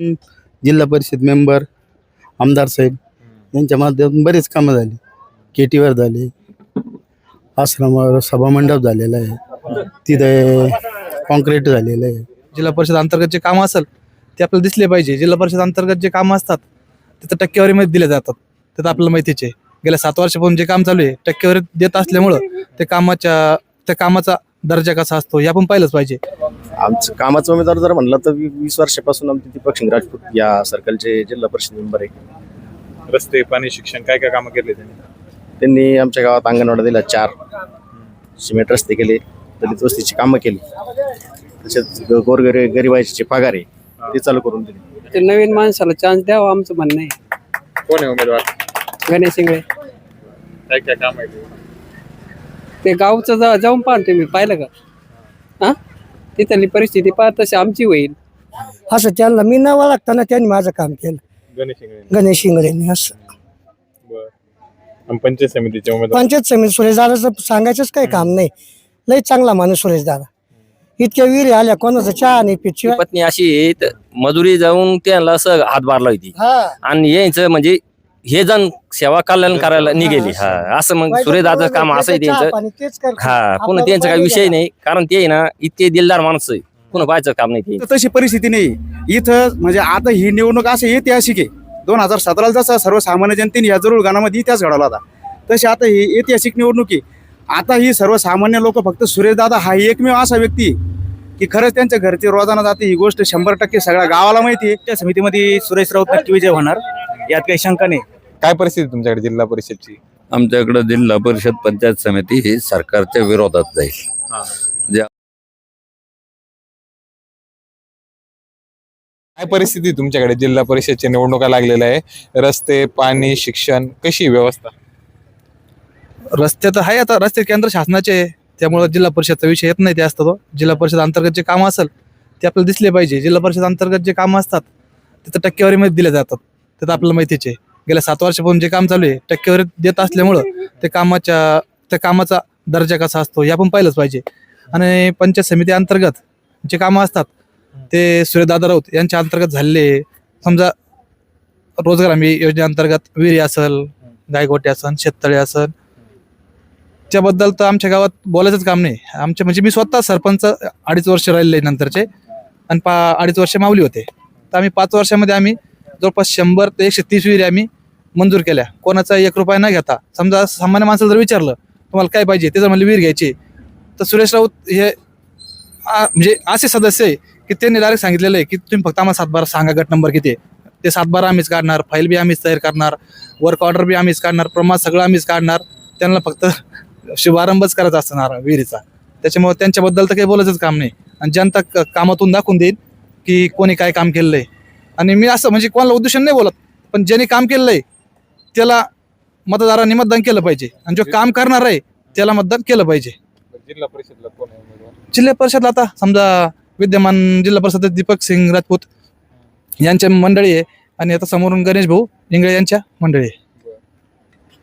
जिल्हा परिषद मेंबर आमदार साहेब यांच्या माध्यमातून बरेच कामं झाली. केटीवर झाले. आश्रमावर सभामंडप झालेला आहे. तिथे कॉन्क्रीट झालेलं आहे. जिल्हा परिषद अंतर्गत जे कामं असेल ते आपल्याला दिसले पाहिजे. जिल्हा परिषद अंतर्गत जे कामं असतात तिथं टक्केवारीमध्ये दिले जातात. ते तर आपल्याला माहितीच आहे. गेल्या सात वर्षापासून जे काम चालू आहे टक्केवारी देत असल्यामुळं ते कामाच्या त्या कामाचा दर्जा कसा असतो हे आपण पाहिलंच पाहिजे. आमचं कामाचा उमेदवार जर म्हणलं तर वी- वीस वर्षापासून आमचे दीपक सिंग राजपूत या सर्कलचे जिल्हा परिषद मेंबर आहे. रस्ते पाणी शिक्षण काय काय कामं केले त्यांनी? त्यांनी आमच्या गावात अंगणवाडा दिला चार. सिमेंट रस्ते केले दलित वस्तीची कामं केली. तसेच ग- गोरगरी गरिबाचे पगार आहे ते चालू करून दिले. ते नवीन माणसाला चान्स द्यावा आमचं म्हणणं आहे. कोण आहे उमेदवार? गणेश इंगळे काय काय काम आहे ते? ते गावचं जा- जाऊन पाहा तुम्ही पाहिलं का? तिथली परिस्थिती पाहा तशी आमची होईल. असं त्यांना मी न ओळखताना त्यांनी माझं काम केलं. गणेश इंगळे. गणेश इंगळेंनी असं. बर. आणि पंचायत समितीचे उमेदवार? पंचायत समिती सुरेश दादाचं सांगायचंच काही काम नाही. लय चांगला माणूस सुरेश दादा. इतक्या विहिरी आल्या कोणाचं चहा नाही पिच्छी पत्नी अशी आहे, त- मजुरी जाऊन त्यांना असं हातभार लावती. हा. आणि यांचं म्हणजे हे जण सेवा कल्याण करायला निघेली. हा. असं मग सूर्यदाचं काम असं त्यांचं. पाणी तेच करतात. हा पुन्हा त्यांचा काही विषय. नाही कारण ते आहे ना इतके दिलदार माणसं आहे. पुन्हा पाहायचं काम नाही ते. तर तशी परिस्थिती नाही. इथं म्हणजे आता ही निवडणूक असं ऐतिहासिक आहे दोन हजार सतराला जसा सर्वसामान्य जनतेने या जरूर गाण्यामध्ये इतिहास घडवला होता. तशी आता ही ऐतिहासिक निवडणूक आहे. आता ही सर्वसामान्य लोक फक्त सुरेशदादा हा एकमेव असा व्यक्ती आहे की खरंच त्यांच्या घरचे रोजाना जाते. ही गोष्ट शंभर टक्के सगळ्या गावाला माहिती आहे. त्या समितीमध्ये सुरेश राऊत नक्की विजय होणार. यात काही शंका नाही. काय परिस्थिती तुमच्याकडे जिल्हा परिषदची? आमच्याकडे जिल्हा परिषद पंचायत समिती ही सरकारच्या विरोधात जाईल. काय परिस्थिती तुमच्याकडे? जिल्हा परिषदच्या निवडणुका लागलेल्या आहे. रस्ते पाणी शिक्षण कशी व्यवस्था? रस्ते तर आहे आता. रस्ते केंद्र शासनाचे आहे. त्यामुळं जिल्हा परिषदचा विषय येत नाही ते असतं तो जिल्हा परिषद अंतर्गत जे कामं असेल ते आपल्याला दिसले पाहिजे. जिल्हा परिषद अंतर्गत जे कामं असतात तिथं टक्केवारीमध्ये दिले जातात. ते तर आपल्याला माहितीच आहे. गेल्या सात वर्षापासून जे काम चालू आहे टक्केवारी देत असल्यामुळं ते कामाच्या त्या कामाचा दर्जा कसा असतो हे आपण पाहिलंच पाहिजे. आणि पंचायत समिती अंतर्गत जे कामं असतात ते सूर्यदादा राऊत यांच्या अंतर्गत झालेले समजा रोजगार हमी योजनेअंतर्गत विहिरी असल गायगोटे असन शेततळे असन. त्याबद्दल तर आमच्या गावात बोलायचंच काम नाही. आमच्या म्हणजे मी स्वतः सरपंच अडीच वर्ष राहिले नंतरचे आणि पा अडीच वर्ष माऊली होते. तर आम्ही पाच वर्षामध्ये आम्ही जवळपास शंभर ते एकशे तीस विहिरी आम्ही मंजूर केल्या. कोणाचा एक रुपया न घेता समजा सामान्य माणसाला जर विचारलं तुम्हाला काय पाहिजे? ते जर म्हणले विहीर घ्यायची. तर सुरेश राऊत हे म्हणजे असे सदस्य आहे की त्यांनी डायरेक्ट सांगितलेलं आहे की तुम्ही फक्त आम्हाला सातबारा सांगा गट नंबर किती ते सातबारा आम्हीच काढणार फाईल बी आम्हीच तयार करणार वर्क ऑर्डर बी आम्हीच काढणार प्रमाण सगळं आम्हीच काढणार. त्यांना फक्त शुभारंभच करायचा असणार विहिरीचा. त्याच्यामुळे त्यांच्याबद्दल तर काही बोलायचंच काम नाही. आणि जनता क- कामातून दाखवून देईल की कोणी काय काम केलेलं आहे. आणि मी असं म्हणजे कोणाला उद्देशून नाही बोलत पण ज्यांनी काम केलेलं आहे त्याला मतदारांनी मतदान केलं पाहिजे. आणि जो काम करणार आहे त्याला मतदान केलं पाहिजे. जिल्हा परिषदला कोण आहे उमेदवार? जिल्हा परिषदला आता समजा विद्यमान जिल्हा परिषद दीपक सिंग राजपूत यांच्या मंडळी आहे. आणि आता समोरून गणेश भाऊ इंगळे यांच्या मंडळी आहे.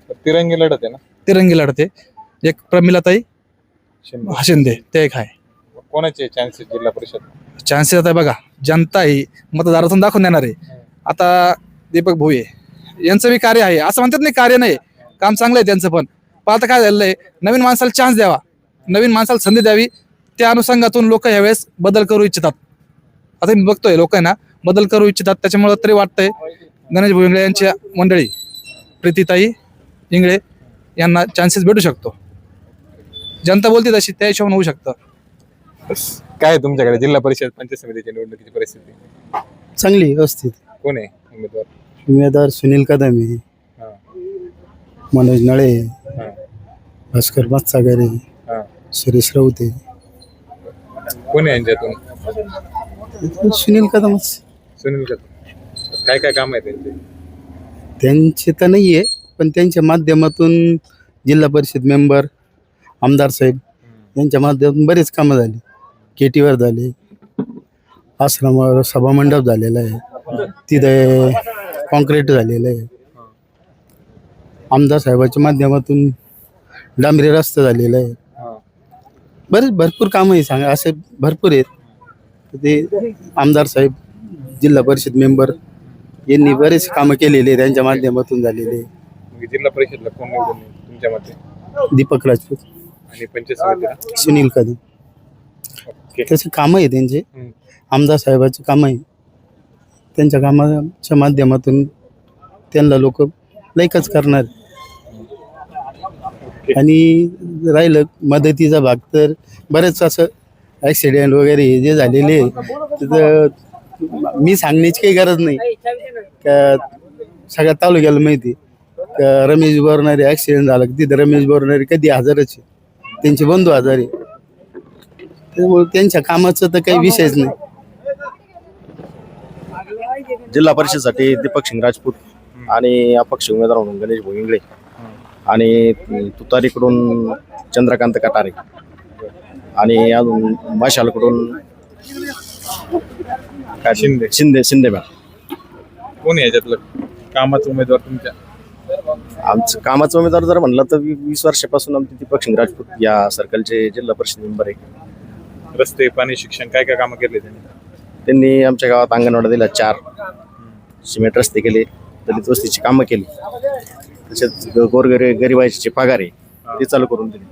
तर तिरंगी लढत आहे ना? तिरंगी लढते एक प्रमिलाताई शिंदे. शिंदे ते एक आहे. कोणाचे चान्सेस जिल्हा परिषद? चान्सेस आता बघा. जनता ही मतदारातून दाखवून देणार आहे. आता दीपक भाऊ आहे. यांचं बी कार्य आहे. असं म्हणतात नाही कार्य नाही. काम चांगलं आहे त्यांचं पण. पण आता काय झालेलं आहे? नवीन माणसाला चान्स द्यावा. नवीन माणसाला संधी द्यावी. त्या अनुषंगातून लोक यावेळेस बदल करू इच्छितात. आता मी बघतोय लोक आहे ना बदल करू इच्छितात. त्याच्यामुळे तरी वाटतंय गणेश भाऊ इंगळे यांच्या मंडळी प्रीतीताई इंगळे यांना चान्सेस भेटू शकतो. जनता बोलते तशी त्या हिशोबाने होऊ शकतं. काय आहे तुमच्याकडे? जिल्हा परिषद पंचायत समितीच्या निवडणुकीची परिस्थिती? चांगली व्यवस्थित. कोण आहे उमेदवार? उमेदवार सुनील कदम आहे. हा. मनोज नळे आहे. भास्कर मत्सागर आहे. सुरेश राऊत आहे. कोण आहे यांच्यातून? सुनील कदमच सुनील कदम. काय काय काम आहे त्यांचे? त्यांचे तर नाही आहे पण त्यांच्या माध्यमातून जिल्हा परिषद मेंबर आमदार साहेब यांच्या माध्यमातून बरेच कामं झाली. केटीवर झाले. आश्रमावर सभामंडप झालेला आहे. तिथे कॉन्क्रीट झालेलं आहे. आमदार साहेबाच्या माध्यमातून डांबरी रस्ता झालेला आहे. बरेच भरपूर कामं आहे सांगा असे भरपूर आहेत. ते आमदार साहेब जिल्हा परिषद मेंबर यांनी बरेच कामं केलेले त्यांच्या माध्यमातून झालेले. मग जिल्हा परिषदला कोण निवडून येईल तुमच्या मते? दीपक राजपूत. आणि पंचायत समितीला? सुनील कदम. ओके. तसे कामं आहे त्यांचे. हम्म. आमदार साहेबाचे कामं आहे. त्यांच्या कामाच्या माध्यमातून त्यांना लोक लाईकच करणार. आणि राहिलं मदतीचा भाग तर बरेच असं ॲक्सिडेंट वगैरे हे जे झालेले आहे, तिथं मी सांगण्याची काही गरज नाही. का सगळ्या तालुक्याला माहिती का रमेश बोरणारे ॲक्सिडेंट झाला तिथं रमेश बोरणारे कधी हजरच आहे. त्यांचे बंधू आजार त्यामुळे त्यांच्या कामाचं तर काही विषयच नाही. जिल्हा परिषदसाठी दीपक सिंग राजपूत आणि अपक्ष उमेदवार म्हणून गणेश भोईंगळे आणि तुतारीकडून चंद्रकांत कटारे आणि अजून मशालकडून शिंदे. शिंदे शिंदे मॅम कोण याच्यातलं? कामाचा उमेदवार तुमच्या? आमचं कामाचं उमेदवार जर म्हणलं तर वी- वीस वर्षापासून आमचे दीपक सिंग राजपूत या सर्कलचे जिल्हा परिषद मेंबर आहे. रस्ते पाणी शिक्षण काय काय कामं केले त्यांनी? त्यांनी आमच्या गावात अंगणवाड्या दिल्या चार. सिमेंट रस्ते केले दलित वस्तीची कामं केली. तसेच गोरगरी गरिबाचे पगार आहे ते चालू करून दिले.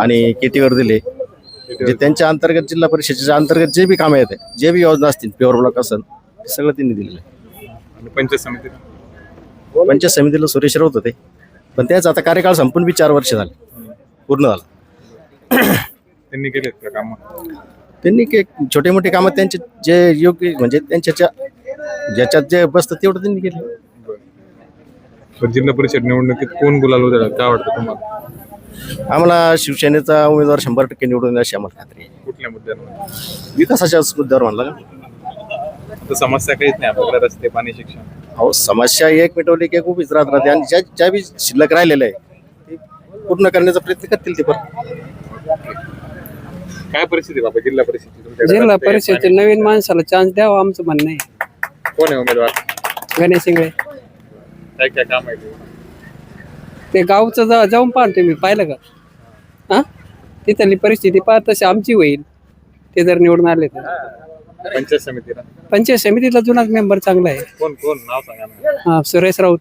आणि केटीवर दिले. जे त्यांच्या अंतर्गत जिल्हा परिषदेच्या अंतर्गत जे बी कामं येते जे बी योजना असतील प्युअर ब्लॉक असेल ते सगळं त्यांनी दिलेलं आहे. आणि पंचायत समितीला पंचायत समितीला सुरेश राऊत होते पण त्याच आता कार्यकाळ संपून बी चार वर्ष झाले. पूर्ण झालं. त्यांनी केलेत का कामं? त्यांनी के छोटे मोठे कामं त्यांचे जे योग्य म्हणजे त्यांच्या ज्याच्यात जे बसतं तेवढं त्यांनी केलं. जिल्हा परिषद निवडणुकीत कोण गुलाल होतं काय वाटतं तुम्हाला? आम्हाला शिवसेनेचा उमेदवार शंभर टक्के निवडून येईल अशी आम्हाला खात्री आहे. कुठल्या मुद्द्यांवर? विकासाच्या मुद्द्यावर म्हणला का? समस्या काहीच नाही आपल्याकडे रस्ते पाणी शिक्षण. अहो समस्या एक मिटवली की एक उभीच राहत राहते. आणि ज्या ज्या बी शिल्लक राहिलेलं आहे ते पूर्ण करण्याचा प्रयत्न करतील ते पण. काय परिस्थिती आहे बाबा? जिल्हा परिषदची तुमच्याकडे जिल्हा रस्ते, परिषदेच्या नवीन माणसाला चान्स द्यावा आमचं म्हणणं आहे. कोण आहे उमेदवार? गणेश इंगळे. काय काय काम आहे ते? ते गावचं जा- जाऊन पाहा ना तुम्ही पाहिलं का? हा? तिथली परिस्थिती पाहा तशी आमची होईल. ते जर निवडून आले तर. पंचायत समितीला. पंचायत समितीतला जुनाच मेंबर चांगला आहे. कोण कोण? नाव सांगा ना. हा सुरेश राऊत.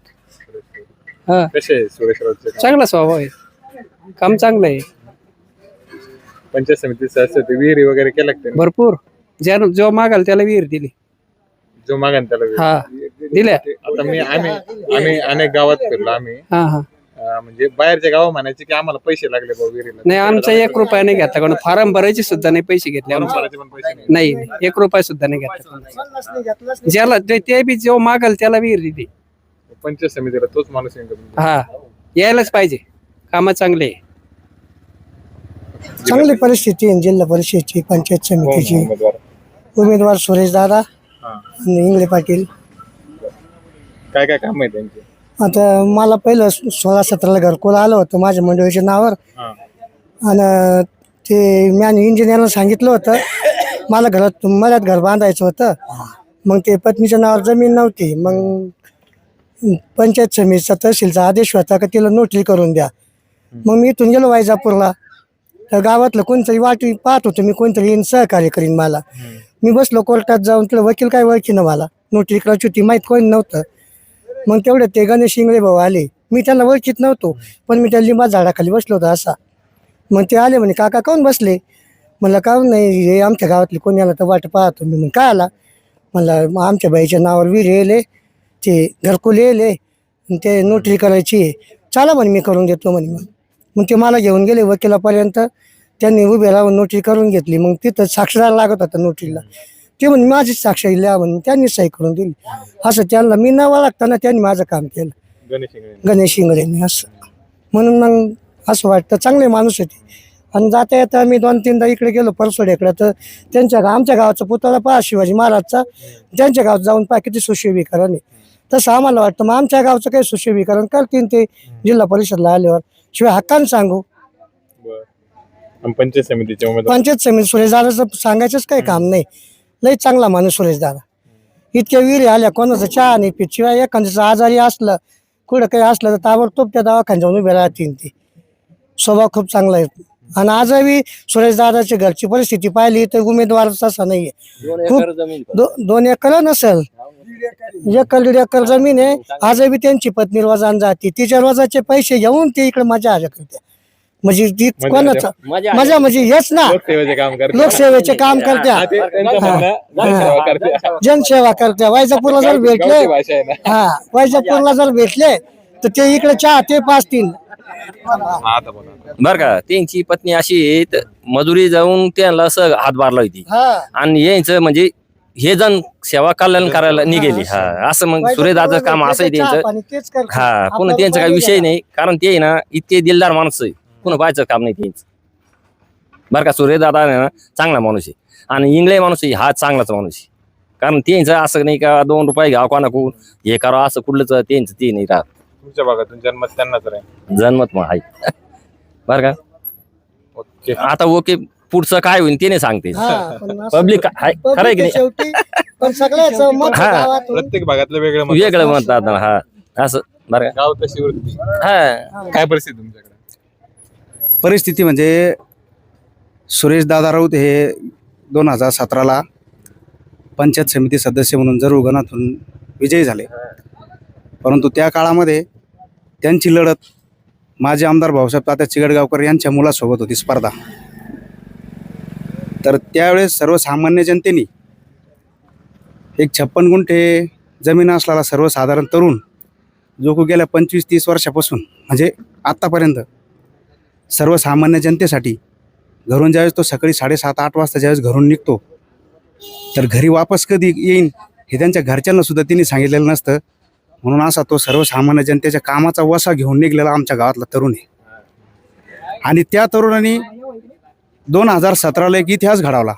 हा. कसे आहे सुरेश राऊतचे काम? चांगला स्वभाव आहे. काम चांगलं आहे. पंचायत समितीचं असतं ते विहिरी वगैरे केलं का त्यांनी? भरपूर. ज्या जो मागाल त्याला विहीर दिली. जो मागान त्याला. हा. दिल्या. आता मी आम्ही आम्ही अनेक गावात फिरलो. आम्ही हा हा. अं, म्हणजे बाहेरच्या गाव म्हणायचे की आम्हाला पैसे लागले भाऊ विहिरीला. नाही आमचा एक रुपया नाही घेतला. कारण फार्म भरायचे सुद्धा नाही पैसे घेतले आमचे. भरायचे पण पैसे नाही. नाही नाही, एक रुपया सुद्धा नाही घेतला. ज्याला ते- ते बी जो मागाल त्याला विहीर दिली. पंचायत समितीला तोच माणूस येऊन करून हा. यायलाच पाहिजे. कामं चांगले आहे. चांगली परिस्थिती आहे जिल्हा परिषदची पंचायत समितीची. कोण उमेदवार. सुरेश दादा. हा. इंगळे पाटील. काय काय काम आहे त्यांचे? आता मला पहिलं सोळा सतराला घरकुल आलं होतं माझ्या मंडळीच्या नावावर. हा. आणि ते मी इंजिनियरला सांगितलं होतं मला घरात मळ्यात घर बांधायचं होतं. मग ते पत्नीच्या नावावर जमीन नव्हती. मग पंचायत समितीचा तहसीलचा आदेश होता का तिला नोटरी करून द्या. मग मी इथून गेलो वायजापूरला. तर गावातलं कोणतरी वाटी पाहत होतो मी कोणतरी येईन सहकार्य करीन मला. मी बसलो कोर्टात जाऊन तुला वकील काय ओळखीनं मला? नोटरी करायची होती माहीत कोणी नव्हतं. मग तेवढं ते गणेश इंगळे भाऊ आले. मी त्यांना ओळखीत नव्हतो पण मी त्या लिंबा झाडाखाली बसलो होतो असा. मग ते आले म्हणे काका काऊन बसले? म्हणलं काऊन नाही हे आमच्या गावातले कोणी आला तर वाट पाहतो. मी म्हणून काय आला? म्हणलं आमच्या बाईच्या नावावर विहीर येले ते घरकुल येले ते नोटरी करायची आहे. चला म्हणे मी करून देतो म्हणे. मग मग ते मला घेऊन गेले वकिलापर्यंत. त्यांनी उभे राहून नोटरी करून घेतली. मग तिथं साक्षीदार लागत होता नोटरीला ते म्हणे माझीच साक्षी लिहा म्हणून त्यांनी सही करून दिली. असं त्यांना मी न लागताना त्यांनी माझं काम केलं. गणेश इंगळे. गणेश इंगळेंनी असं. म्हणून मग असं वाटतं चांगले माणूस होते आणि जाता येता मी दोन तीनदा इकडे गेलो परसोड्याकडे तर त्यांच्या आमच्या गावाचा पुतळा पहा शिवाजी महाराजचा. त्यांच्या गावात जाऊन पहा किती सुशोभीकरण आहे. तसं आम्हाला वाटतं मग आमच्या गावचं काही सुशोभीकरण करतील ते जिल्हा परिषदला आल्यावर. शिवाय हक्कानं सांगू. आणि पंचायत समितीचे उमेदवार पंचायत समिती सुरेशदाराचं सांगायचंच काही काम नाही. लई चांगला माणूस सुरेशदारा इतक्या विहिरी आल्या कोणाचं चहा नाही पित शिवाय एखाद्याचं आजारी असलं कुठं काही असलं तर ताबडतोब त्या दवाखान्यात जाऊन उभे राहतील ते. स्वभाव खूप चांगला आहे. आणि आजही सुरेश दादाची घरची परिस्थिती पाहिली तर उमेदवार तसा नाहीये. खूप दो, दोन एकर नसेल. एकर दीड एकर जमीन आहे. आजही त्यांची पत्नी रोजान जाते. तिच्या रोजाचे पैसे घेऊन ते इकडे मजा आल्या करते. म्हणजे ती कोणाचं? मजा म्हणजे हेच ना. लोकसेवेचे काम करते. लोकसेवेचे काम करत्या. हा, जनसेवा करते. जनसेवा करत्या. वैजापूरला जर भेटले हा. वैजापूरला जर भेटले तर ते इकडे चहा ते पाचतील हा, आता बोला. बर का त्यांची पत्नी अशी मजुरी जाऊन त्यांना असं हातभार लावती हा. आणि यांचं म्हणजे हे जण सेवा कल्याण करायला निघेली. हा. असं मग सुरेदाचं काम असं आहे त्यांचं. हा पुन्हा त्यांचा काही विषय नाही कारण ते आहे ना इतके दिलदार माणूस आहे. पुन्हा पाहायचं काम नाही त्यांचं बरं का सूर्यदादा आहे ना चांगला माणूस आहे आणि इंगळे माणूस आहे हा चांगलाच माणूस आहे कारण त्यांचं असं नाही का दोन रुपये घ्या कोणाकडून हे करा असं कुठलंच त्यांचं ते नाही राहत तुमच्या भागातून जन्मत त्यांनाच राहील जन्मत मग आहे बरं का ओके आता ओके पुढचं काय होईल ते नाही सांगते पब्लिक आहे खरं आहे की नाही शेवटी पण सगळ्याच मत हा. गावातून प्रत्येक भागातलं वेगळं मत वेगळं असतं. म्हणतात ना, हा असं बरं गाव तशी वृत्ती का हा काय परिस्थिती तुमच्याकडे परिस्थिती म्हणजे सुरेश दादा राऊत हे दोन हजार सतराला पंचायत समिती सदस्य म्हणून जरूर गणातून विजयी झाले. परंतु त्या काळामध्ये त्यांची लढत माजी आमदार भाऊसाहेब तात्या चिगडगावकर यांच्या मुलासोबत होती स्पर्धा. तर त्यावेळेस सर्वसामान्य जनतेने एक छप्पन गुंठे जमीन असलेला सर्वसाधारण तरुण जो को गेल्या पंचवीस तीस वर्षापासून म्हणजे आत्तापर्यंत सर्वसामान्य जनतेसाठी. घरून ज्यावेळेस तो सकाळी साडेसात आठ वाजता ज्यावेळेस घरून निघतो तर घरी वापस कधी येईन हे त्यांच्या घरच्यांना सुद्धा त्यांनी सांगितलेलं नसतं. म्हणून असा तो सर्वसामान्य जनतेच्या कामाचा वसा घेऊन निघलेला आमच्या गावातला तरुण आहे. आणि त्या तरुणाने दोन हजार सतराला एक इतिहास घडवला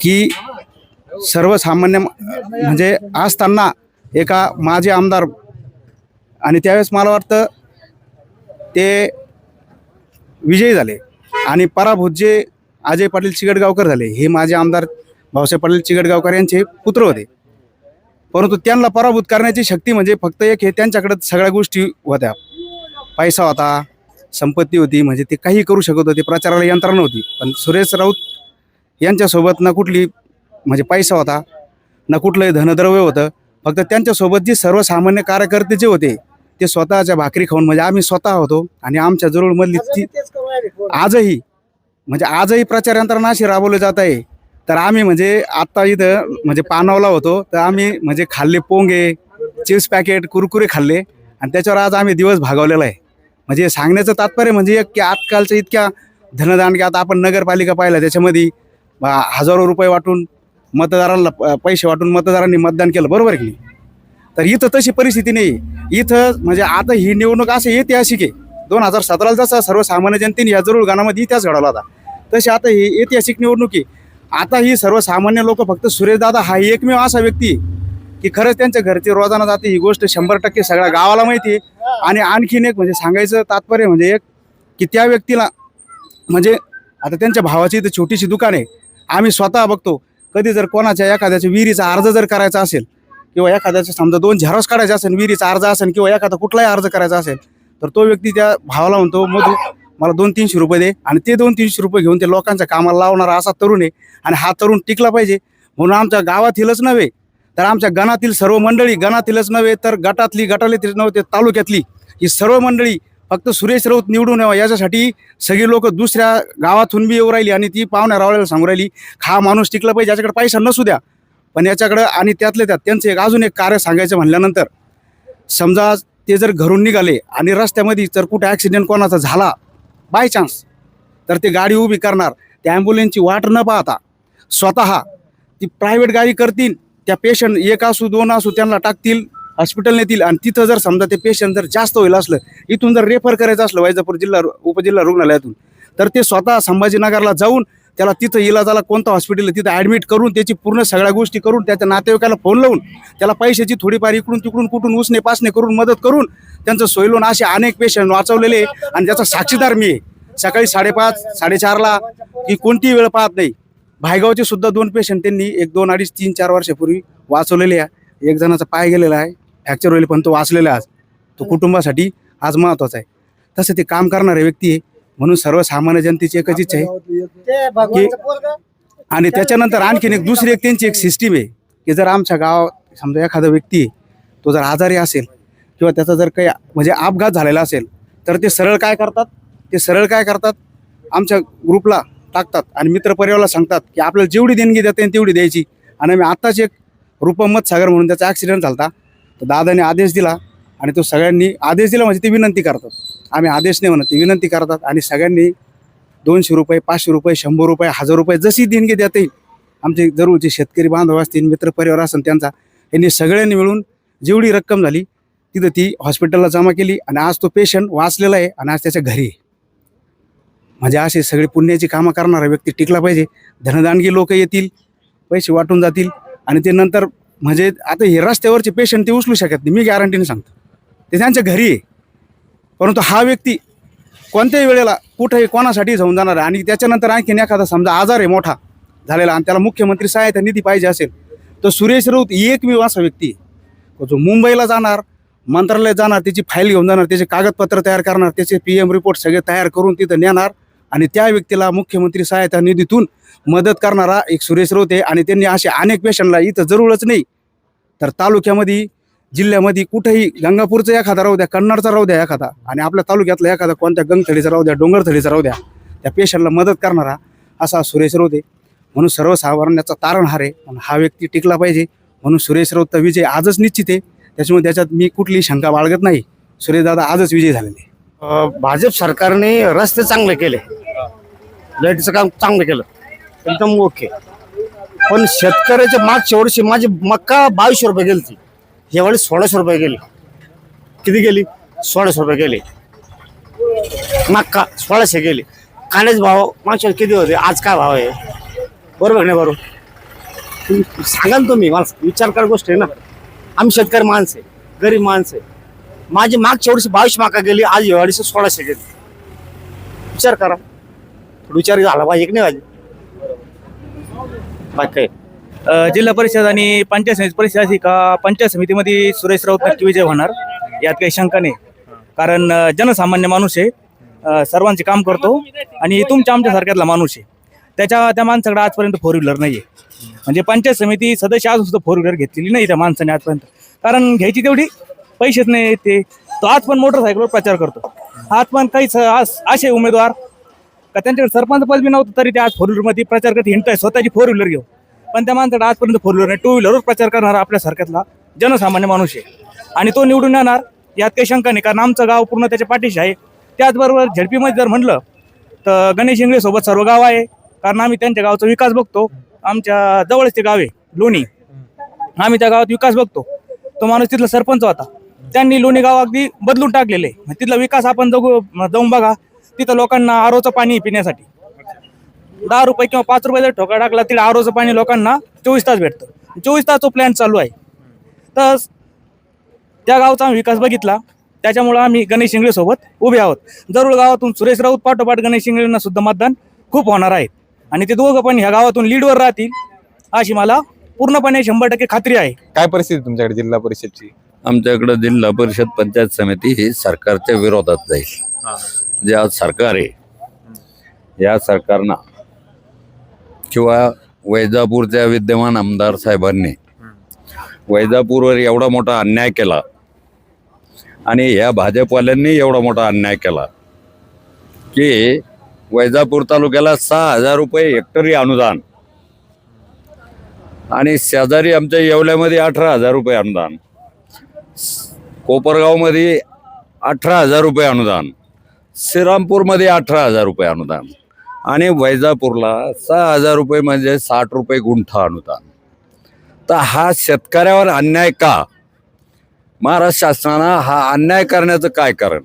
की सर्वसामान्य म्हणजे असताना एका माजी आमदार आणि त्यावेळेस मला वाटतं ते विजयी झाले. आणि पराभूत जे अजय पाटील चिगडगावकर झाले. हे माझे आमदार भाऊसाहेब पाटील चिगडगावकर यांचे पुत्र होते. परंतु त्यांना पराभूत करण्याची शक्ती म्हणजे फक्त एक हे त्यांच्याकडे सगळ्या गोष्टी होत्या. पैसा होता संपत्ती होती म्हणजे ते काही करू शकत होते प्रचाराला यंत्रणा होती पण सुरेश राऊत यांच्यासोबत ना कुठली म्हणजे पैसा होता ना कुठलंही धनद्रव्य होतं. फक्त त्यांच्यासोबत जी सर्वसामान्य कार्यकर्ते जे होते ते स्वतःच्या भाकरी खाऊन म्हणजे आम्ही स्वतः होतो आणि आमच्या जरूरमधली ती आजही. म्हणजे आजही प्रचार यंत्रणा अशी राबवली जात आहे. तर आम्ही म्हणजे आत्ता इथं म्हणजे पानवला होतो. तर आम्ही म्हणजे खाल्ले पोंगे चिप्स पॅकेट कुरकुरे खाल्ले. आणि त्याच्यावर आज आम्ही दिवस भागवलेला आहे. म्हणजे सांगण्याचं तात्पर्य म्हणजे एक की आजकालच्या इतक्या धनदान की आता आपण नगरपालिका पाहिलं त्याच्यामध्ये हजारो रुपये वाटून मतदारांना पैसे वाटून मतदारांनी मतदान केलं. बरोबर की तर इथं तशी परिस्थिती नाही. इथं म्हणजे आता ही निवडणूक असे ऐतिहासिक आहे दोन हजार सतराला जसा सर्वसामान्य जनतेने या जरूर गाण्यामध्ये इतिहास घडवला होता. तशी आता ही ऐतिहासिक निवडणूक आहे. आता ही सर्वसामान्य लोक फक्त सुरेशदादा हा एकमेव असा व्यक्ती की खरंच त्यांच्या घरचे रोजाना जाते. ही गोष्ट शंभर टक्के सगळ्या गावाला माहिती आहे. आणि आणखीन एक म्हणजे सांगायचं तात्पर्य म्हणजे एक की त्या व्यक्तीला म्हणजे आता त्यांच्या भावाची इथं छोटीशी दुकान आहे. आम्ही स्वतः बघतो. कधी जर कोणाच्या एखाद्याच्या विहिरीचा अर्ज जर करायचा असेल किंवा एखाद्याचं समजा दोन झेरॉक्स काढायचे असेल विहिरीचा अर्ज असेल किंवा एखादा कुठलाही अर्ज करायचा असेल तर तो व्यक्ती त्या भावाला म्हणतो मधू मला दोन तीनशे रुपये दे. आणि ते दोन तीनशे रुपये घेऊन ते लोकांच्या कामाला लावणारा असा तरुण आहे आणि हा तरुण टिकला पाहिजे. म्हणून आमच्या गावातीलच नव्हे तर आमच्या गणातील सर्व मंडळी गणातीलच नव्हे तर गटातली गटालीतील नव्हे ते तालुक्यातली ही सर्व मंडळी फक्त सुरेश राऊत निवडून यावं याच्यासाठी सगळी लोक दुसऱ्या गावातून बी येऊ राहिली आणि ती पाहुण्या रावळ्याला सांगू राहिली हा माणूस टिकला पाहिजे याच्याकडे पैसा नसू द्या. पण याच्याकडं आणि त्यातल्या त्यात त्यांचं एक अजून एक कार्य सांगायचं म्हणल्यानंतर समजा ते जर घरून निघाले आणि रस्त्यामध्ये जर कुठे ॲक्सिडेंट कोणाचा झाला बाय चान्स तर ते गाडी उभी करणार त्या ॲम्ब्युलन्सची वाट न पाहता स्वतः ती प्रायव्हेट गाडी करतील त्या पेशंट एक असू दोन असू त्यांना टाकतील हॉस्पिटल नेतील आणि तिथं जर समजा ते पेशंट जर जास्त होईल असलं इथून जर रेफर करायचं असलं वैजापूर जिल्हा उपजिल्हा रुग्णालयातून तर ते स्वतः संभाजीनगरला जाऊन त्याला तिथं इलाजाला कोणतं हॉस्पिटल आहे तिथं ॲडमिट करून त्याची पूर्ण सगळ्या गोष्टी करून त्याच्या नातेवाईकाला फोन लावून त्याला पैशाची थोडीफार इकडून तिकडून कुठून उसने पासने करून मदत करून त्यांचं सोयलून असे अनेक पेशंट वाचवलेले आहे. आणि त्याचा साक्षीदार मी आहे. सकाळी साडेपाच साडेचारला की कोणतीही वेळ पाहत नाही. भायगावचे सुद्धा दोन पेशंट त्यांनी एक दोन अडीच तीन चार वर्षापूर्वी वाचवलेले आहे. एक जणाचा पाय गेलेला आहे. फ्रॅक्चर होईल पण तो वाचलेला आज. तो कुटुंबासाठी आज महत्त्वाचा आहे. तसं ते काम करणारे व्यक्ती आहे. म्हणून सर्वसामान्य जनतेची एकच इच्छा आहे आणि त्याच्यानंतर आणखीन एक दुसरी एक त्यांची एक सिस्टीम आहे की जर आमच्या गाव समजा एखादा व्यक्ती आहे, तो जर आजारी असेल किंवा त्याचा जर काही म्हणजे अपघात झालेला असेल तर ते सरळ काय करतात? ते सरळ काय करतात? आमच्या ग्रुपला टाकतात आणि मित्रपरिवाराला सांगतात की आपल्याला जेवढी देणगी देता येईल तेवढी द्यायची. आणि आम्ही आत्ताच एक रुपमत सागर म्हणून त्याचा ॲक्सिडेंट झाला तर दादाने आदेश दिला आणि तो सगळ्यांनी आदेश दिला म्हणजे ते विनंती करतात. आम्ही आदेश नाही म्हणत ते विनंती करतात आणि सगळ्यांनी दोनशे रुपये पाचशे रुपये शंभर रुपये हजार रुपये जशी देणगी देता येईल. आमचे जरूरचे शेतकरी बांधव असतील मित्र परिवार असेल त्यांचा यांनी सगळ्यांनी मिळून जेवढी रक्कम झाली तिथं ती हॉस्पिटलला जमा केली आणि आज तो पेशंट वाचलेला आहे आणि आज त्याच्या घरी आहे. म्हणजे असे सगळे पुण्याची कामं करणारा व्यक्ती टिकला पाहिजे. धनदानगी लोक येतील पैसे वाटून जातील आणि ते नंतर म्हणजे आता हे रस्त्यावरचे पेशंट ते उचलू शकत नाही. मी गॅरंटीने सांगतो. ते त्यांच्या घरी आहे. परंतु हा व्यक्ती कोणत्याही वेळेला कुठेही कोणासाठी जाऊन जाणार आहे. आणि त्याच्यानंतर आणखीन एखादा समजा आजार आहे मोठा झालेला आणि त्याला मुख्यमंत्री सहायता निधी पाहिजे असेल तर सुरेश राऊत एकमेव असा व्यक्ती जो मुंबईला जाणार मंत्रालयात जाणार त्याची फाईल घेऊन जाणार त्याचे कागदपत्र तयार करणार त्याचे पी एम रिपोर्ट सगळे तयार करून तिथं नेणार आणि त्या व्यक्तीला मुख्यमंत्री सहायता निधीतून मदत करणारा एक सुरेश राऊत आहे. आणि त्यांनी असे अनेक पेशंटला इथं जरूरच नाही तर तालुक्यामध्ये जिल्ह्यामध्ये कुठेही गंगापूरचा एखादा राहू द्या कन्नडचा राहू द्या एखादा आणि आपल्या तालुक्यातला एखादा कोणत्या गंगथडीचा राहू द्या डोंगरथडीचा राहू द्या त्या पेशंटला मदत करणारा असा सुरेश राऊत आहे म्हणून तारण हार आहे आणि हा व्यक्ती टिकला पाहिजे. म्हणून सुरेश राऊतचा विजय आजच निश्चित आहे. त्याच्यामुळे त्याच्यात मी कुठलीही शंका बाळगत नाही. सुरेशदादा आजच विजय झालेले भाजप सरकारने रस्ते चांगले केले. लाईटचं काम चांगलं केलं. एकदम ओके. पण शेतकऱ्याच्या मागच्या वर्षी माझी मक्का बावीसशे रुपये गेली यावेळी सोळाशे रुपये गेली. किती गेली? सोळाशे रुपये गेली. मक्का सोळाशे गेली. कांद्याचे भाव मागच्या किती होते? आज काय भाव आहे? बरोबर नाही बरोबर? सांगाल सांगा ना तुम्ही मला विचार करा गोष्ट आहे ना. आम्ही शेतकरी माणसं आहे गरीब माणसं आहे. माझी मागच्या वर्षी बावीस माका गेली आज यावेळी सोळाशे गेली. विचार करा. थोडा विचार झाला पाहिजे की नाही पाहिजे? बाकी काय? जिल्हा परिषद आणि पंचायत समिती परिषद अशी का पंचायत समितीमध्ये सुरेश राऊत नक्की विजय होणार यात काही शंका नाही. कारण जनसामान्य माणूस आहे सर्वांचे काम करतो आणि तुमच्या आमच्यासारख्यातला माणूस आहे. त्याच्या त्या माणसाकडे आजपर्यंत फोर व्हीलर नाही आहे म्हणजे पंचायत समिती सदस्य आज सुद्धा फोर व्हीलर घेतलेली नाही त्या माणसाने आजपर्यंत. कारण घ्यायची तेवढी पैसेच नाही ते. तो आज पण मोटरसायकलवर प्रचार करतो. आज पण काही असे उमेदवार का त्यांच्याकडे सरपंच पद बी नव्हतं तरी ते आज फोर व्हीलरमध्ये प्रचार करत हिंडताय स्वतःची फोर व्हीलर घेऊ पण त्या माणसाकडे आजपर्यंत फोर व्हीलर नाही टू व्हीलरवर प्रचार करणारा आपल्यासारख्यातला जनसामान्य माणूस आहे. आणि तो निवडून येणार यात काही शंका नाही कारण आमचं गाव पूर्ण त्याच्या पाठीशी आहे. त्याचबरोबर झडपीमध्ये जर म्हटलं तर गणेश इंगळेसोबत सर्व गाव आहे कारण आम्ही त्यांच्या गावचा विकास बघतो. आमच्या जवळच ते गाव आहे लोणी. आम्ही त्या गावात विकास बघतो. तो माणूस तिथला सरपंच होता. त्यांनी लोणी गाव अगदी बदलून टाकलेले आहे. मग तिथला विकास आपण जगू जाऊन बघा. तिथं लोकांना आरोचं पाणी पिण्यासाठी. दहा रुपये किंवा पाच रुपये जर ठोका टाकला तिथे आरोचं पाणी लोकांना चोवीस तास भेटतं. चोवीस तास तो प्लॅन चालू आहे. तर त्या गावचा आम्ही विकास बघितला. त्याच्यामुळं आम्ही गणेश इंगळे सोबत उभे आहोत. जरूर गावातून सुरेश राऊत पाठोपाठ गणेश इंगळेंना सुद्धा मतदान खूप होणार आहे. आणि ते दोघं पण ह्या गावातून लीडवर राहतील अशी मला पूर्णपणे शंभर टक्के खात्री आहे. काय परिस्थिती तुमच्याकडे जिल्हा परिषदची? आमच्याकडे जिल्हा परिषद पंचायत समिती ही सरकारच्या विरोधात जाईल. जे आज सरकार आहे या सरकारनं किंवा वैजापूरच्या विद्यमान आमदार साहेबांनी वैजापूरवर एवढा मोठा अन्याय केला आणि ह्या भाजपवाल्यांनी एवढा मोठा अन्याय केला की वैजापूर तालुक्याला सहा हजार रुपये हेक्टरी अनुदान आणि शेजारी आमच्या येवल्यामध्ये अठरा हजार रुपये अनुदान कोपरगावमध्ये अठरा हजार रुपये अनुदान श्रीरामपूरमध्ये अठरा हजार रुपये अनुदान. आणि वैजापूरला सहा हजार रुपये म्हणजे साठ रुपये गुंठा अनुदान. तर हा शेतकऱ्यावर अन्याय का? महाराष्ट्र शासनानं हा अन्याय करण्याचं काय कारण?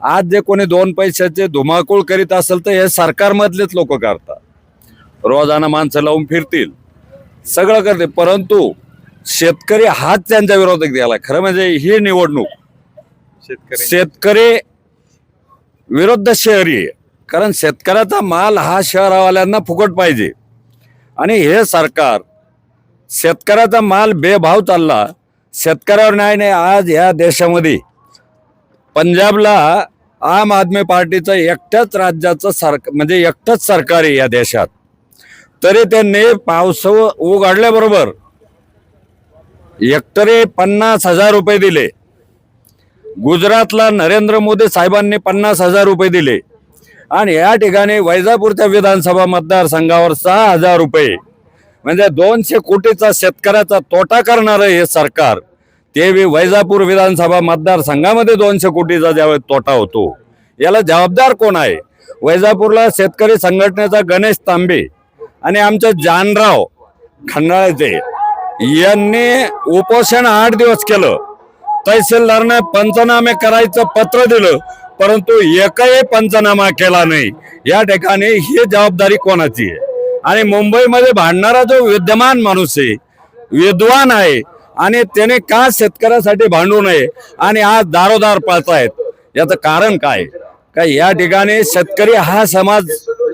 आज जे कोणी दोन पैशाचे धुमाकूळ करीत असेल तर हे सरकारमधलेच लोक करतात. रोजाना माणसं लावून फिरतील. सगळं करते परंतु शेतकरी हाच त्यांच्या विरोधात गेला. खरं म्हणजे ही निवडणूक. शेतकरी. शेतकरी विरुद्ध शहरी आहे. कारण शेतकऱ्याचा माल हा शहरावाल्यांना फुकट पाहिजे. आणि हे सरकार शेतकऱ्याचा माल बेभाव चालला शेतकऱ्यावर न्याय नाही. आज ह्या देशामध्ये पंजाबला आम आदमी पार्टीचं एकट्याच राज्याचं सर म्हणजे एकटंच सरकार आहे या देशात. तरी त्यांनी पावस उघडल्याबरोबर हेक्टरी पन्नास हजार रुपये दिले. गुजरातला नरेंद्र मोदी साहेबांनी पन्नास हजार रुपये दिले. आणि या ठिकाणी वैजापूरच्या विधानसभा मतदारसंघावर सहा हजार रुपये म्हणजे दोनशे कोटीचा शेतकऱ्याचा तोटा करणारं हे सरकार ते बी वैजापूर विधानसभा मतदारसंघामध्ये दोनशे कोटीचा ज्यावेळेस तोटा होतो. याला जबाबदार कोण आहे? वैजापूरला शेतकरी संघटनेचा गणेश तांबे आणि आमचे जानराव खंडाळ्याचे यांनी उपोषण आठ दिवस केलं. तहसीलदारने पंचनामे करायचं पत्र दिलं. परंतु एकही पंचनामा केला नाही. या ठिकाणी ही जबाबदारी कोणाची आहे? आणि मुंबईमध्ये भांडणारा जो विद्यमान माणूस आहे विद्वान आहे आणि त्याने का शेतकऱ्यासाठी भांडू नये आणि आज दारोदार पळतायत याचं कारण काय? का या ठिकाणी शेतकरी हा समाज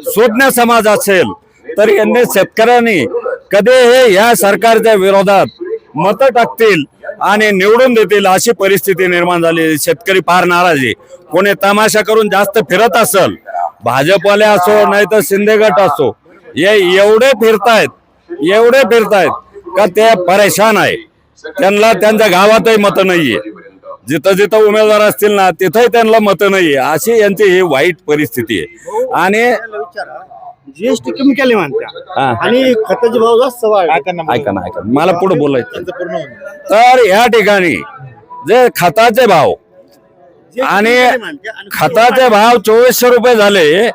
सोडण्या समाज असेल तर यांनी शेतकऱ्यांनी कधी हे या सरकारच्या विरोधात मतं टाकतील आणि निवडून देतील अशी परिस्थिती निर्माण झाली. शेतकरी फार नाराज आहे. कोणी तमाशा करून जास्त फिरत असेल भाजपवाले असो नाही तर शिंदे गट असो हे एवढे फिरतायत एवढे फिरतायत का ते परेशान आहे. त्यांना त्यांच्या गावातही मतं नाहीये. जिथं जिथं उमेदवार असतील ना तिथंही त्यांना मतं नाहीये. अशी यांची ही वाईट परिस्थिती आहे. आणि जीएसटी कमी केले म्हणत्या. हा, आणि खताचे भाव जास्त वाढले. ऐका ना ऐका मला पुढे बोलायचं. तर या ठिकाणी जे खताचे भाव आणि खताचे भाव चोवीसशे रुपये झाले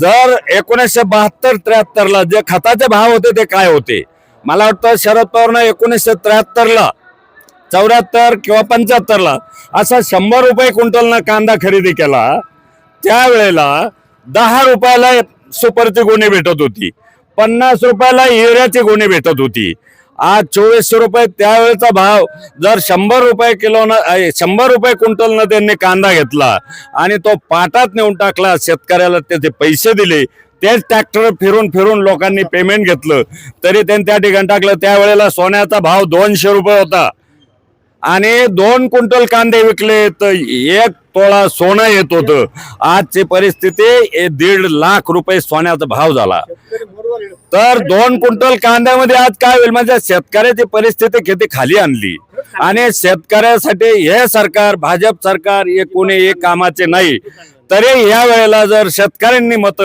जर एकोणीसशे बहात्तर त्र्याहत्तर ला जे खताचे भाव होते ते काय होते? मला वाटतं शरद पवारनं एकोणीसशे त्र्याहत्तर ला चौऱ्याहत्तर किंवा पंच्याहत्तर ला असा शंभर रुपये क्विंटलनं कांदा खरेदी केला त्यावेळेला दहा रुपयाला सुपरची गोणी भेटत होती. पन्नास रुपयाला युरियाची गोणी भेटत होती. आज चोवीसशे रुपये त्यावेळेचा भाव जर शंभर रुपये किलोनं न शंभर रुपये क्विंटलनं त्यांनी कांदा घेतला आणि तो पाटात नेऊन टाकला शेतकऱ्याला त्याचे पैसे दिले तेच ट्रॅक्टर फिरून फिरून लोकांनी पेमेंट घेतलं तरी त्यांनी त्या ठिकाणी टाकलं. त्यावेळेला सोन्याचा भाव दोनशे रुपये होता. आणि दोन क्विंटल कांदे विकले तर एक तोळा सोनं येत होतं. आजची परिस्थिती दीड लाख रुपये सोन्याचा भाव झाला. तर दोन क्विंटल कांद्यामध्ये आज काय होईल? म्हणजे शेतकऱ्याची परिस्थिती किती खाली आणली? आणि शेतकऱ्यासाठी हे सरकार भाजप सरकार हे कोणी हे कामाचे नाही. तरी या वेळेला जर शेतकऱ्यांनी मत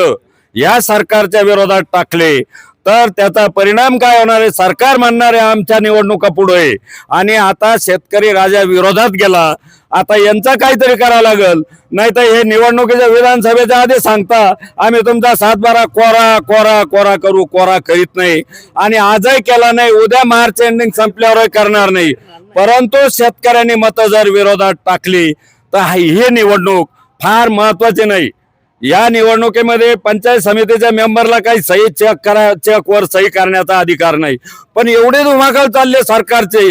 या सरकारच्या विरोधात टाकले तर त्याचा परिणाम काय होणार आहे? सरकार म्हणणार आहे आमच्या निवडणुका पुढे आणि आता शेतकरी राजा विरोधात गेला. आता यांचा काहीतरी करावं लागल. नाही तर हे निवडणुकीच्या विधानसभेच्या आधी सांगता आम्ही तुमचा सातबारा कोरा कोरा कोरा करू कोरा करीत नाही. आणि आजही केला नाही उद्या मार्च एंडिंग संपल्यावरही करणार नाही. परंतु शेतकऱ्यांनी मतं जर विरोधात टाकली तर ही निवडणूक फार महत्वाची नाही. या निवडणुकीमध्ये पंचायत समितीच्या मेंबरला काही सही चेक करा चेकवर सही करण्याचा अधिकार नाही. पण एवढे धुमाकळ चालले सरकारचे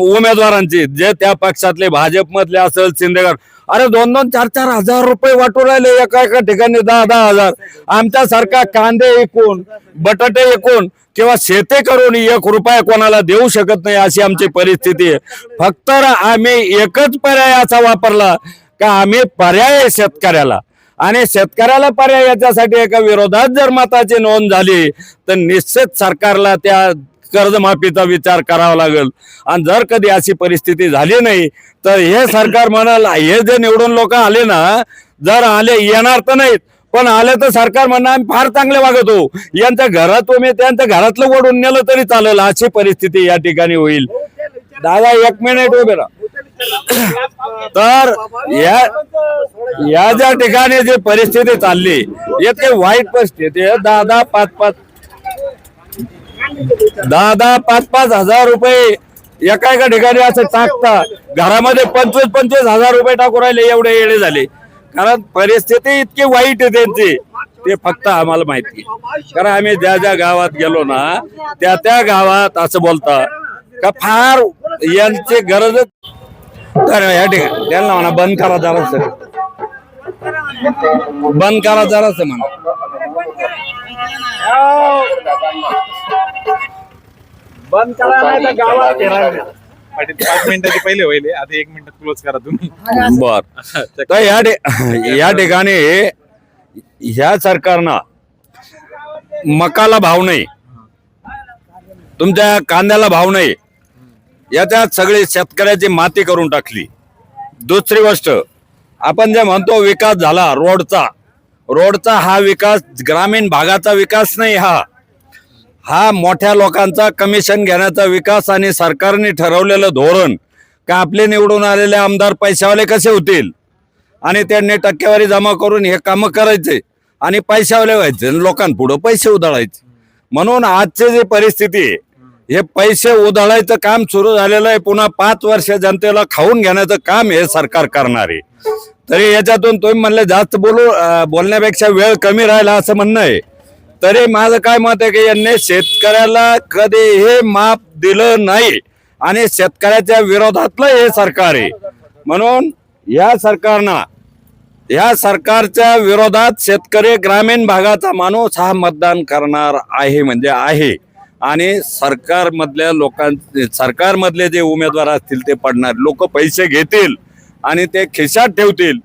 उमेदवारांचे जे त्या पक्षातले भाजपमधले असेल शिंदेगड अरे दोन दोन चार चार हजार रुपये वाटू राहिले एका एका ठिकाणी दहा दहा हजार. आमच्यासारखा कांदे एकूण बटाटे एकूण किंवा शेते करून एक रुपया कोणाला देऊ शकत नाही अशी आमची परिस्थिती आहे. फक्त आम्ही एकच पर्याय असा वापरला का आम्ही पर्याय शेतकऱ्याला. आणि शेतकऱ्याला पर्याय याच्यासाठी एका विरोधात जर मताची नोंद झाली तर निश्चित सरकारला त्या कर्जमाफीचा विचार करावा लागेल. आणि जर कधी अशी परिस्थिती झाली नाही तर हे सरकार म्हणाल हे जे निवडून लोक आले ना जर आले येणार तर नाहीत. पण आले तर सरकार म्हणणं आम्ही फार चांगले वागत. हो यांच्या घरात तुम्ही त्यांच्या घरातलं ओढून नेलं तरी चालेल. अशी परिस्थिती या ठिकाणी होईल. दादा एक मिनिट उभे राहा. तर या या ज्या ठिकाणी जी परिस्थिती चालली इतके वाईट परिस्थिती आहे. दहा दहा पाच पाच दहा दहा पाच पाच हजार रुपये एका एका ठिकाणी असं टाकता घरामध्ये पंचवीस पंचवीस हजार रुपये टाकू राहिले एवढे येडे झाले. कारण परिस्थिती इतकी वाईट आहे त्यांची ते फक्त आम्हाला माहिती कारण आम्ही ज्या ज्या गावात गेलो ना त्या त्या गावात असं बोलता का फार यांची गरज तर या ठिकाणी. त्यांना म्हणा बंद करा जरा सर. बंद करा जरास म्हणा. बंद करा नाही तर गावात फिरायला. पाच मिनिटाचे पहिले होईल. आता एक क्लोज करा तुम्ही. बर. तर या ठि- या ठिकाणी ह्या सरकारनं मकाला भाव नाही. तुमच्या कांद्याला भाव नाही. याच्यात सगळी शेतकऱ्याची माती करून टाकली. दुसरी गोष्ट आपण जे म्हणतो विकास झाला रोडचा. रोडचा हा विकास ग्रामीण भागाचा विकास नाही हा. हा मोठ्या लोकांचा कमिशन घेण्याचा विकास आणि सरकारने ठरवलेलं धोरण. का आपले निवडून आलेले आमदार पैशावाले कसे होतील? आणि त्यांनी टक्केवारी जमा करून हे कामं करायचे आणि पैशावाले व्हायचे आणि लोकांपुढं पैसे उधळायचे. म्हणून आजची जी परिस्थिती आहे हे पैसे उधळायचं काम सुरू झालेलं आहे. पुन्हा पाच वर्ष जनतेला खाऊन घेण्याचं काम हे सरकार करणार आहे. तरी याच्यातून तुम्ही म्हणले जास्त बोलू बोलण्यापेक्षा वेळ कमी राहिला असं म्हणणं आहे. तरी माझं काय मत आहे की यांनी शेतकऱ्याला कधी हे माप दिलं नाही आणि शेतकऱ्याच्या विरोधातलं हे सरकार आहे. म्हणून या सरकारनं या सरकारच्या विरोधात शेतकरी ग्रामीण भागाचा माणूस हा मतदान करणार आहे म्हणजे आहे. आणि सरकारमधल्या लोकां सरकारमधले जे उमेदवार असतील ते पडणार. लोक पैसे घेतील आणि ते खिशात ठेवतील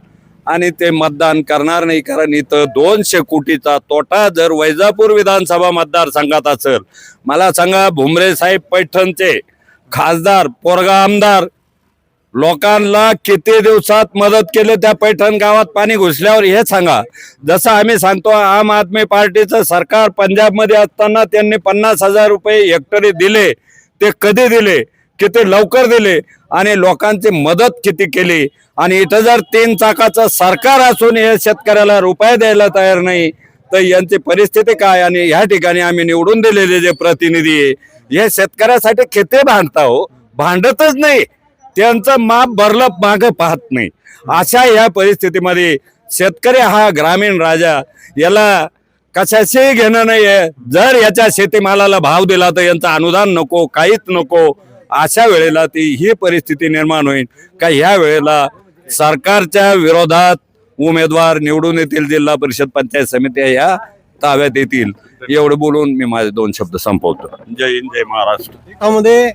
आणि ते मतदान करणार नाही. कारण इथं दोनशे कोटीचा तोटा जर वैजापूर विधानसभा मतदारसंघात असेल. मला सांगा भुमरे साहेब पैठणचे खासदार पोरगा आमदार लोकांना किती दिवसात मदत केली त्या पैठण गावात पाणी घुसल्यावर हे सांगा. जसं आम्ही सांगतो आम आदमी पार्टीचं सरकार पंजाबमध्ये असताना त्यांनी पन्नास हजार रुपये हेक्टरी दिले. ते कधी दिले? किती लवकर दिले? आणि लोकांची मदत किती केली? आणि इथं जर तीन चाकाचं सरकार असून हे शेतकऱ्याला रुपये द्यायला तयार नाही तर यांची परिस्थिती काय? आणि ह्या ठिकाणी आम्ही निवडून दिलेले जे प्रतिनिधी आहे हे शेतकऱ्यासाठी किती भांडता हो? भांडतच नाही. त्यांचं माप भरलं माग पाहत नाही. अशा या परिस्थितीमध्ये शेतकरी हा ग्रामीण राजा याला कशाशी घेणं नाहीये. जर याच्या शेतीमालाला भाव दिला तर यांचं अनुदान नको काहीच नको. अशा वेळेला ती ही परिस्थिती निर्माण होईल. का ह्या वेळेला सरकारच्या विरोधात उमेदवार निवडून येतील जिल्हा परिषद पंचायत समित्या या ताब्यात येतील. एवढं बोलून मी माझे दोन शब्द संपवतो. जय हिंद जय महाराष्ट्र. त्यामध्ये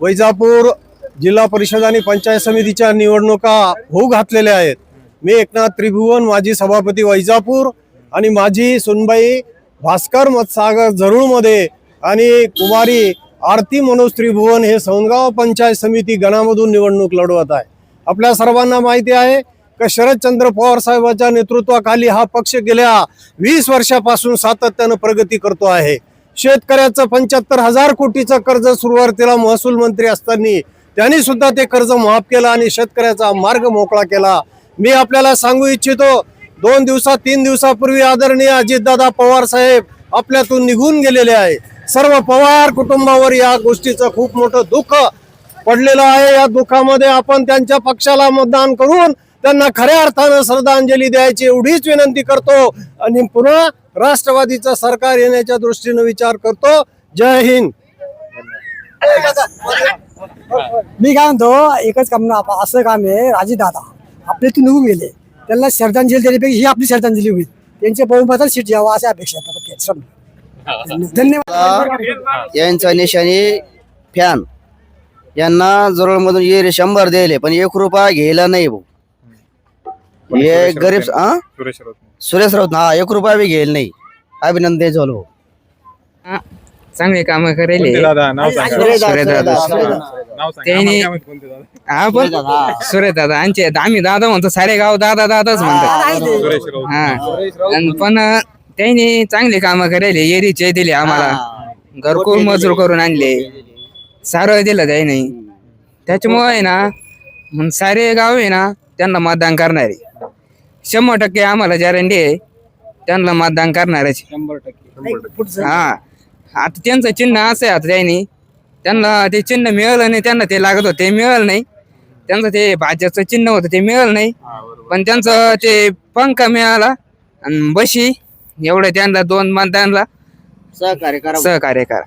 वैजापूर जिल्हा परिषद आणि पंचायत समितीच्या निवडणुका होऊ घातलेल्या आहेत. मी एकनाथ त्रिभुवन माजी सभापती वैजापूर आणि माझी सुनबाई भास्कर मतसागर जरूळमध्ये आणि कुमारी आरती मनोज त्रिभुवन हे सौनगाव पंचायत समिती गणामधून निवडणूक लढवत आहे. आपल्या सर्वांना माहिती आहे का शरदचंद्र पवार साहेबांच्या नेतृत्वाखाली हा पक्ष गेल्या वीस वर्षापासून सातत्यानं प्रगती करतो आहे. शेतकऱ्याचं पंच्याहत्तर हजार कोटीचं कर्ज सुरुवातीला महसूल मंत्री असताना त्यांनी सुद्धा ते कर्ज माफ केलं आणि शेतकऱ्याचा मार्ग मोकळा केला. मी आपल्याला सांगू इच्छितो दोन दिवसा तीन दिवसापूर्वी आदरणीय अजितदादा पवार साहेब आपल्यातून निघून गेलेले आहे. सर्व पवार कुटुंबावर या गोष्टीचं खूप मोठं दुःख पडलेलं आहे. या दुःखामध्ये आपण त्यांच्या पक्षाला मतदान करून त्यांना खऱ्या अर्थानं श्रद्धांजली द्यायची एवढीच विनंती करतो आणि पुन्हा राष्ट्रवादीचं सरकार येण्याच्या दृष्टीनं विचार करतो. जय हिंद. मी काय म्हणतो एकच काम ना असं काम आहे राजे दादा आपले तू निघून गेले. त्यांना श्रद्धांजली देण्यापेक्षा ही आपली श्रद्धांजली होईल. त्यांच्या बहुमतात सीट यावं अशा अपेक्षा आहे. धन्यवाद. यांचा निशाणी फॅन. यांना जवळमधून ये शंभर दिले पण एक रुपया घ्यायला नाही भाऊ. हे गरीब हा सुरेश राऊत सुरेश राऊत. हा एक रुपया बी घेईल नाही. अभिनंदन झालो चांगले काम करेल कोणते दादा? नाव सांगा. नाव सांगा. त्यांनी- आम्हाला काय माहीत कोणते दादा? हा पण सुरेश दादा. आमचे आम्ही दादा म्हणतो सारे गाव दादा दादाच म्हणतात. सुरेश राऊत. हा. आणि पण त्यांनी चांगले काम करेल एरीचे दिले आम्हाला. घरकुल मजूर करून आणले. सारं दिलं त्याने. त्याच्यामुळे आहे ना मग सारे गाव आहे ना त्यांना मतदान करणार आहे. शंभर टक्के आम्हाला गॅरंटी आहे. त्यांना मतदान करणारच हा. आता त्यांचं चिन्ह असं आहे आता त्यांनी. त्यांना ते चिन्ह मिळालं नाही त्यांना ते लागत होतं ते मिळालं नाही. त्यांचं ते भाजपचं चिन्ह होतं ते मिळालं नाही. पण त्यांचं ते पंख मिळाला आणि बशी एवढं त्यांना दोन मतदानला सहकार्य करा. सहकार्य करा.